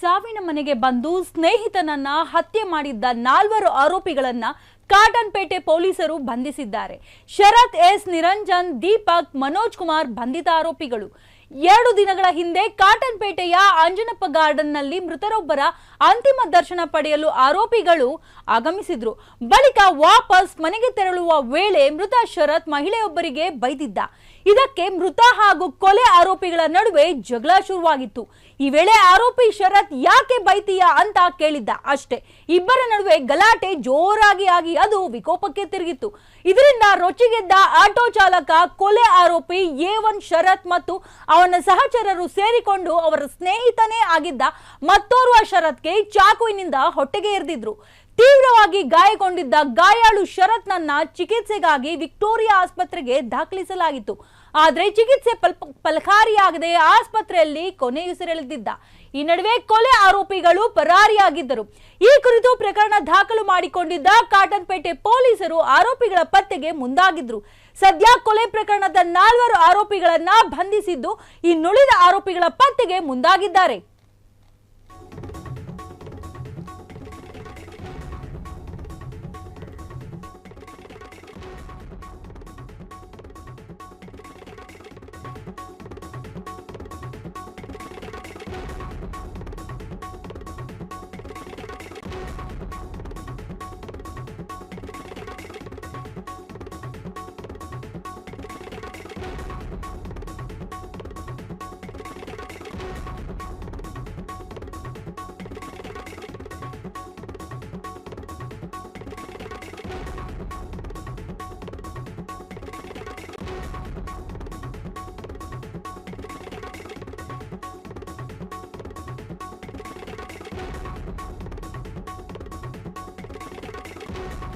ಸಾವಿನ ಮನೆಗೆ ಬಂದು ಸ್ನೇಹಿತನನ್ನ ಹತ್ಯೆ ಮಾಡಿದ್ದ ನಾಲ್ವರು ಆರೋಪಿಗಳನ್ನ ಕಾಟನ್ಪೇಟೆ ಪೊಲೀಸರು ಬಂಧಿಸಿದ್ದಾರೆ. ಶರತ್ ಎಸ್. ನಿರಂಜನ್, ದೀಪಕ್, ಮನೋಜ್ ಕುಮಾರ್ ಬಂಧಿತ ಆರೋಪಿಗಳು. ಎರಡು ದಿನಗಳ ಹಿಂದೆ ಕಾಟನ್ಪೇಟೆಯ ಅಂಜನಪ್ಪ ಗಾರ್ಡನ್ನಲ್ಲಿ ಮೃತರೊಬ್ಬರ ಅಂತಿಮ ದರ್ಶನ ಪಡೆಯಲು ಆರೋಪಿಗಳು ಆಗಮಿಸಿದ್ರು. ಬಳಿಕ ವಾಪಸ್ ಮನೆಗೆ ತೆರಳುವ ವೇಳೆ ಮೃತ ಶರತ್ ಮಹಿಳೆಯೊಬ್ಬರಿಗೆ ಬೈದಿದ್ದ. ಇದಕ್ಕೆ ಮೃತ ಹಾಗೂ ಕೊಲೆ ಆರೋಪಿಗಳ ನಡುವೆ ಜಗಳ ಶುರುವಾಗಿತ್ತು. ಈ ವೇಳೆ ಆರೋಪಿ ಶರತ್ ಯಾಕೆ ಬೈತೀಯಾ ಅಂತ ಕೇಳಿದ್ದ ಅಷ್ಟೇ. ಇಬ್ಬರ ನಡುವೆ ಗಲಾಟೆ ಜೋರಾಗಿ ಆಗಿ ಅದು ವಿಕೋಪಕ್ಕೆ ತಿರುಗಿತ್ತು. ಇದರಿಂದ ರೊಚ್ಚಿಗೆದ್ದ ಆಟೋ ಚಾಲಕ, ಕೊಲೆ ಆರೋಪಿ ಎ ಶರತ್ ಮತ್ತು ಅವನ ಸಹಚರರು ಸೇರಿಕೊಂಡು ಅವರ ಸ್ನೇಹಿತನೇ ಆಗಿದ್ದ ಮತ್ತೋರ್ವ ಶರತ್ಗೆ ಚಾಕುವಿನಿಂದ ಹೊಟ್ಟೆಗೆ ಎರೆದಿದ್ರು. ತೀವ್ರವಾಗಿ ಗಾಯಗೊಂಡಿದ್ದ ಗಾಯಾಳು ಶರತ್ನನ್ನ ಚಿಕಿತ್ಸೆಗಾಗಿ ವಿಕ್ಟೋರಿಯಾ ಆಸ್ಪತ್ರೆಗೆ ದಾಖಲಿಸಲಾಗಿತ್ತು. ಆದರೆ ಚಿಕಿತ್ಸೆ ಫಲ, ಫಲಕಾರಿಯಾಗದೆ ಆಸ್ಪತ್ರೆಯಲ್ಲಿ ಕೊನೆಯುಸಿರೆಳೆದಿದ್ದ ಈ ನಡುವೆ ಕೊಲೆ ಆರೋಪಿಗಳು ಪರಾರಿಯಾಗಿದ್ದರು. ಈ ಕುರಿತು ಪ್ರಕರಣ ದಾಖಲು ಮಾಡಿಕೊಂಡಿದ್ದ ಕಾಟನ್ಪೇಟೆ ಪೊಲೀಸರು ಆರೋಪಿಗಳ ಪತ್ತೆಗೆ ಮುಂದಾಗಿದ್ರು. ಸದ್ಯ ಕೊಲೆ ಪ್ರಕರಣದ ನಾಲ್ವರು ಆರೋಪಿಗಳನ್ನ ಬಂಧಿಸಿದ್ದು ಇನ್ನುಳಿದ ಆರೋಪಿಗಳ ಪತ್ತೆಗೆ ಮುಂದಾಗಿದ್ದಾರೆ. you